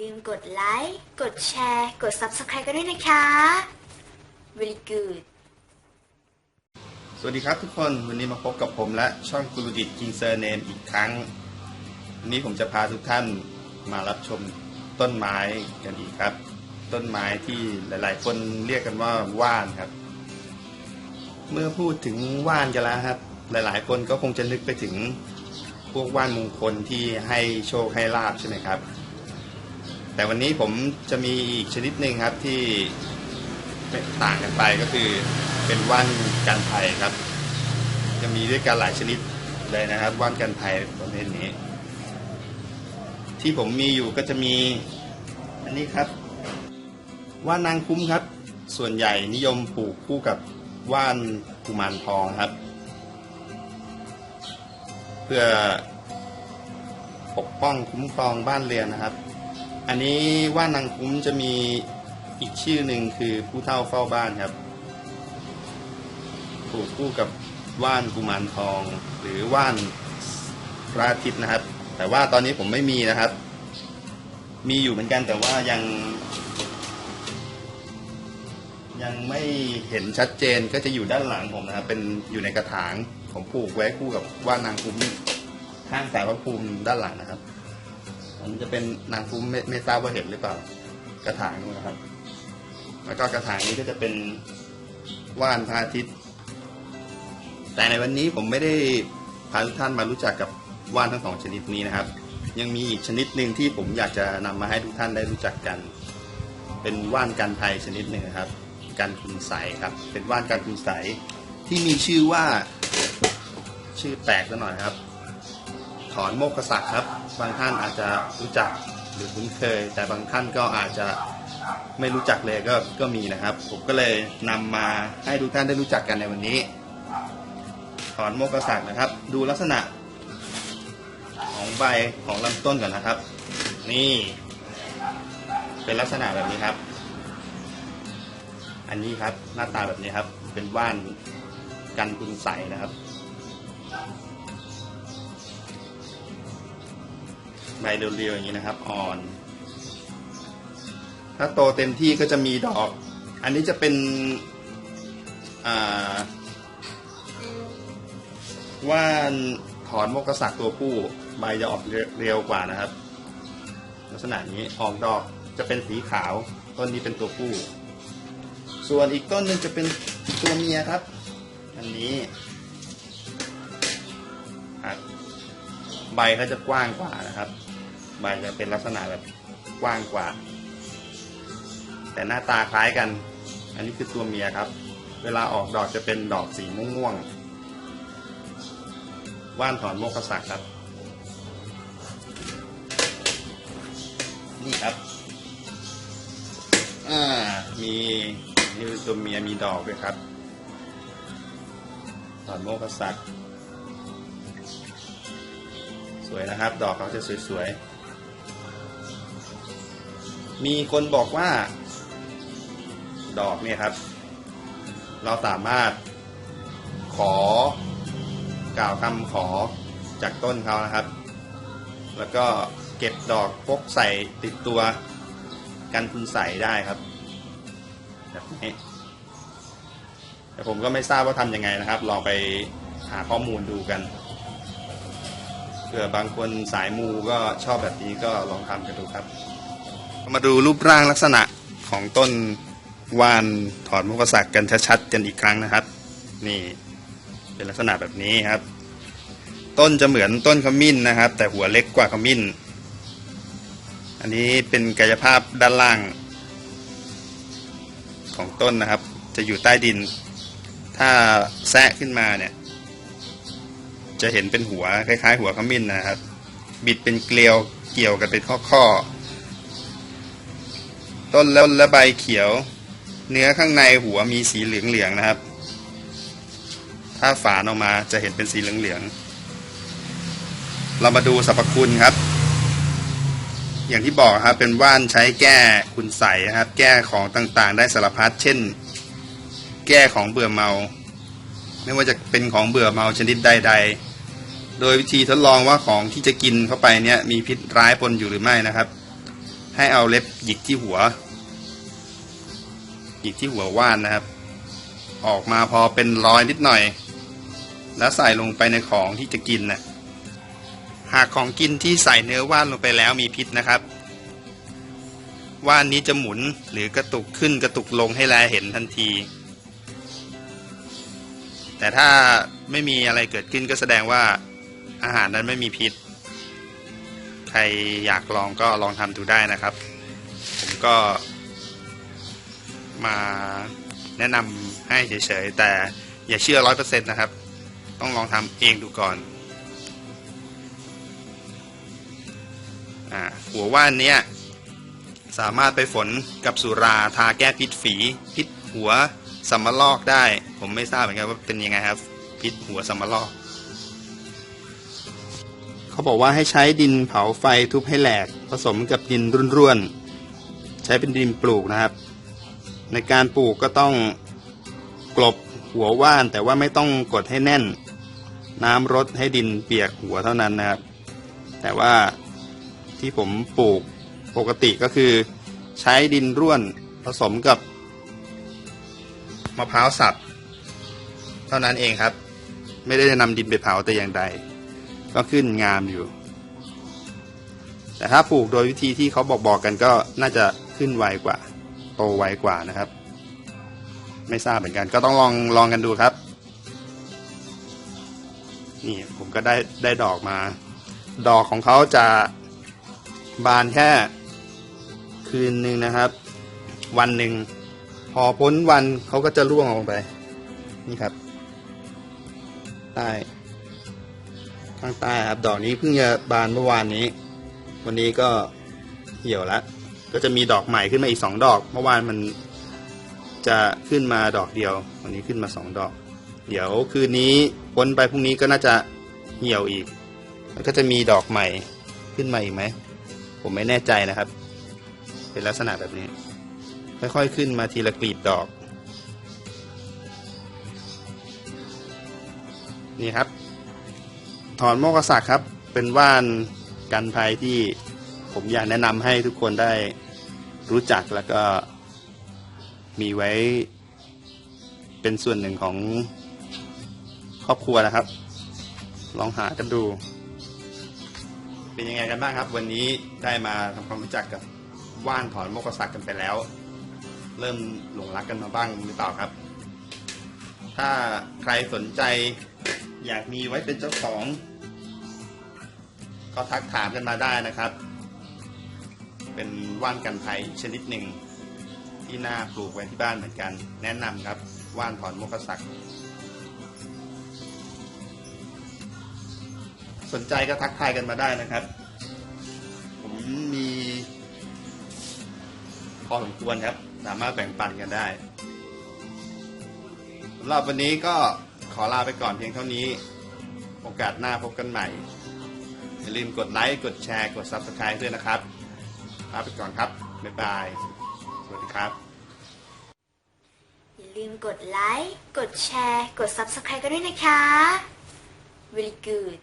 ลืมกดไลค์ กดแชร์ กด Subscribe กันด้วยนะคะ very good สวัสดีครับทุกคน วันนี้มาพบกับผมและช่องกุลดิตกิงเซอร์เนมอีกครั้ง วันนี้ผมจะพาทุกท่านมารับชมต้นไม้กันอีกครับ ต้นไม้ที่หลายๆ คนเรียกกันว่าว่านครับ เมื่อพูดถึงว่านกันแล้วครับ หลายๆ คนก็คงจะนึกไปถึงพวกว่านมงคลที่ให้โชคให้ลาบใช่ไหมครับ แต่วันนี้ผมจะมีอีกชนิดหนึ่งครับที่ต่างกันไปก็คือเป็นว่านกันภัยครับ จะมีด้วยกันหลายชนิดเลยนะครับว่านกันภัยประเภทนี้ ที่ผมมีอยู่ก็จะมี อันนี้ครับ ว่านนางคุ้มครับ ส่วนใหญ่นิยมปลูกคู่กับว่านกุมารทองครับ เพื่อปกป้องคุ้มครองบ้านเรือนนะครับ อันนี้ว่านนางคุ้มจะมีอีกชื่อหนึ่งคือผู้เฒ่าเฝ้าบ้านครับปลูกคู่กับว่านกุมารทอง หรือว่านพระอาทิตย์นะครับ แต่ว่าตอนนี้ผมไม่มีนะครับ มีอยู่เหมือนกันแต่ว่ายัง ยังไม่เห็นชัดเจนก็จะอยู่ด้านหลังผมนะครับ เป็นอยู่ในกระถางผมปลูกไว้คู่กับว่านนางคุ้มข้างสายพระภูมิด้านหลังนะครับ อันนี้จะเป็นนางคุ้มไม่ไม่ทราบว่าเห็นหรือเปล่า กระถางนู้นะครับ แล้วก็กระถางนี้ก็จะเป็นว่านพระอาทิตย์ แต่ในวันนี้ผมไม่ได้พาทุกท่านมารู้จักกับว่านทั้งสองชนิดนี้นะครับ ยังมีอีกชนิดหนึ่งที่ผมอยากจะนำมาให้ทุกท่านได้รู้จักกัน เป็นว่านกันไทยชนิดหนึ่งนะครับ กันคุณใสครับ เป็นว่านกันคุณใสที่มีชื่อว่าชื่อแปลกซะหน่อยครับ ถอนโมกขศักดิ์ครับ บางท่านอาจจะรู้จักหรือคุ้นเคย แต่บางท่านก็อาจจะไม่รู้จักเลยก็ก็มีนะครับ ผมก็เลยนำมาให้ทุกท่านได้รู้จักกันในวันนี้ ถอนโมกขศักดิ์นะครับ ดูลักษณะของใบของลำต้นก่อนนะครับ นี่ เป็นลักษณะแบบนี้ครับ อันนี้ครับหน้าตาแบบนี้ครับ เป็นว่านกันคุณใสนะครับ ใบเรียวๆอย่างนี้นะครับ อ่อน ถ้าโตเต็มที่ก็จะมีดอก อันนี้จะเป็นว่านถอนมกษักตัวผู้ ใบจะออกเร็วกว่านะครับ ลักษณะนี้ออกดอกจะเป็นสีขาว ต้นนี้เป็นตัวผู้ ส่วนอีกต้นหนึ่งจะเป็นตัวเมียครับ อันนี้ใบเขาจะกว้างกว่านะครับ ใบจะเป็นลักษณะแบบกว้างกว่า แต่หน้าตาคล้ายกัน อันนี้คือตัวเมียครับ เวลาออกดอกจะเป็นดอกสีม่วงๆว่านถอนโมกขศักครับ นี่ครับอ่ามีนี่คือตัวเมียมีดอกด้วยครับถอนโมกขศักสวยนะครับ ดอกเขาจะสวยๆ มีคนบอกว่า ดอกเนี่ยครับ เราสามารถขอกล่าวคำขอจากต้นเขานะครับ แล้วก็เก็บดอกพกใส่ติดตัวกันคุณใส่ได้ครับแบบนี้แต่ผมก็ไม่ทราบว่าทำยังไงนะครับ ลองไปหาข้อมูลดูกันเผื่อบางคนสายมูก็ชอบแบบนี้ก็ลองทำกันดูครับ มาดูรูปร่างลักษณะของต้นวานถอนมุกศักดิ์กันชัดๆกันอีกครั้งนะครับ นี่เป็นลักษณะแบบนี้ครับ ต้นจะเหมือนต้นขมิ้นนะครับ แต่หัวเล็กกว่าขมิ้น อันนี้เป็นกายภาพด้านล่าง ของต้นนะครับ จะอยู่ใต้ดิน ถ้าแซะขึ้นมาเนี่ย จะเห็นเป็นหัวคล้ายๆ หัวขมิ้นนะครับ บิดเป็นเกลียวเกี่ยวกันเป็นข้อๆ ต้นแล้วและใบเขียว เนื้อข้างในหัวมีสีเหลืองๆนะครับ ถ้าฝานออกมาจะเห็นเป็นสีเหลืองๆเรามาดูสรรพคุณครับ อย่างที่บอกครับเป็นว่านใช้แก้คุณใสนะครับ แก้ของต่างๆ ได้สารพัดเช่น แก้ของเบื่อเมา ไม่ว่าจะเป็นของเบื่อเมาชนิดใด ๆ โดยวิธีทดลองว่าของที่จะกินเข้าไปเนี่ยมีพิษร้ายปนอยู่หรือไม่นะครับ ให้เอาเล็บหยิกที่หัว หยิกที่หัวว่านนะครับ ออกมาพอเป็นรอยนิดหน่อย แล้วใส่ลงไปในของที่จะกินนะหากของกินที่ใส่เนื้อว่านลงไปแล้วมีพิษนะครับ ว่านนี้จะหมุนหรือกระตุกขึ้นกระตุกลงให้แลเห็นทันที แต่ถ้าไม่มีอะไรเกิดขึ้นก็แสดงว่าอาหารนั้นไม่มีพิษ รอยากลองก็ลองทำดูได้นะครับ ผมก็มาแนะนำให้เฉยๆแต่อย่าเชื่อร้อยเปอร์เซ็นต์นะครับ ต้องลองทำเองดูก่อนอหัวว่านเนี้ยสามารถไปฝนกับสุราทาแก้พิษฝี พิษหัวสัมมะลอกได้ ผมไม่ทราบเหมือนกันว่าเป็นยังไงครับ พิษหัวสัมมะลอก เขาบอกว่าให้ใช้ดินเผาไฟทุบให้แหลก ผสมกับดินร่วนๆ ใช้เป็นดินปลูกนะครับ ในการปลูกก็ต้องกลบหัวว่านแต่ว่าไม่ต้องกดให้แน่น น้ำรดให้ดินเปียกหัวเท่านั้นนะครับ แต่ว่าที่ผมปลูกปกติก็คือ ใช้ดินร่วนผสมกับมะพร้าวสับ เท่านั้นเองครับ ไม่ได้นำดินไปเผาแต่อย่างใด ก็ขึ้นงามอยู่ แต่ถ้าปลูกโดยวิธีที่เขาบอกบอกกันก็น่าจะขึ้นไวกว่า โตไวกว่านะครับ ไม่ทราบเหมือนกัน ก็ต้องลองลองกันดูครับ นี่ผมก็ได้ได้ดอกมา ดอกของเขาจะบานแค่คืนหนึ่งนะครับ วันหนึ่งพอพ้นวันเขาก็จะร่วงลงไป นี่ครับใต้ ข้างใต้ครับ ดอกนี้เพิ่งจะบานเมื่อวานนี้ วันนี้ก็เหี่ยวล้วก็จะมีดอกใหม่ขึ้นมาอีกสองดอก เมื่อวานมันจะขึ้นมาดอกเดียว วันนี้ขึ้นมาสองดอก เดี๋ยวคืนนี้พ้นไปพรุ่งนี้ก็น่าจะเหี่ยวอีก แล้วก็จะมีดอกใหม่ขึ้นมาอีกไหม ผมไม่แน่ใจนะครับ เป็นลักษณะแบบนี้ ค่อยๆขึ้นมาทีละกลีบดอก นี่ครับ ถอนโมกษักครับ เป็นว่านกันภัยที่ผมอยากแนะนำให้ทุกคนได้รู้จักแล้วก็มีไว้เป็นส่วนหนึ่งของครอบครัวนะครับ ลองหากันดู เป็นยังไงกันบ้างครับ วันนี้ได้มาทำความรู้จักกับว่านถอนโมกษักกันไปแล้ว เริ่มหลงรักกันมาบ้างหรือเปล่าครับ ถ้าใครสนใจ อยากมีไว้เป็นเจ้าของ ก็ทักถามกันมาได้นะครับ เป็นว่านกันภัยชนิดหนึ่ง ที่น่าปลูกไว้ที่บ้านเหมือนกัน แนะนำครับว่านถอนมกษักสนใจก็ทักทายกันมาได้นะครับ ผมมี พอสมควรครับ สามารถแบ่งปันกันได้สำหรับวันนี้ก็ ขอลาไปก่อนเพียงเท่านี้ โอกาสหน้าพบกันใหม่ อย่าลืมกดไลค์ กดแชร์ กด Subscribe ด้วยนะครับ ลาไปก่อนครับ บ๊ายบาย สวัสดีครับ อย่าลืมกดไลค์ กดแชร์ กด Subscribe กันด้วยนะคะ very good